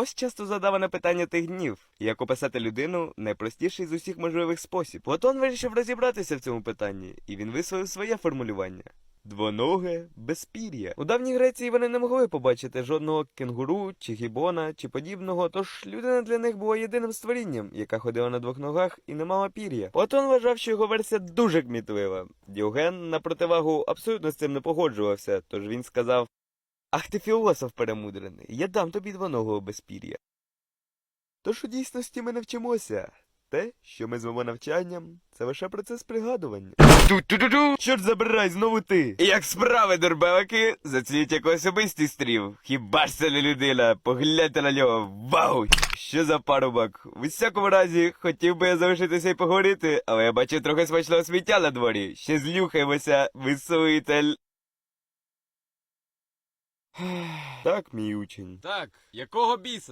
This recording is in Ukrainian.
Ось часто задаване питання тих днів, як описати людину найпростіший з усіх можливих спосіб. Платон вирішив розібратися в цьому питанні, і він висловив своє формулювання. Двоноге безпір'я. У давній Греції вони не могли побачити жодного кенгуру чи гібона чи подібного, тож людина для них була єдиним створінням, яка ходила на двох ногах і не мала пір'я. Платон вважав, що його версія дуже кмітлива. Діоген, на противагу, абсолютно з цим не погоджувався, тож він сказав: Ах ти філософ перемудрений, я дам тобі двоногого безпір'я. Тож у дійсності ми не вчимося. Те, що ми звемо навчанням, це лише процес пригадування. Ту-ту-ту-ту! Чорт забирай, знову ти! Як справи, дурбелики? Зацініть як особистий стрів. Хіба ж це не людина? Погляньте на нього. Вау! Що за парубок? У всякому разі, хотів би я залишитися і поговорити, але я бачу трохи смачного сміття на дворі. Ще злюхаємося, висуїтель. Так, мій учень. Так, якого біса?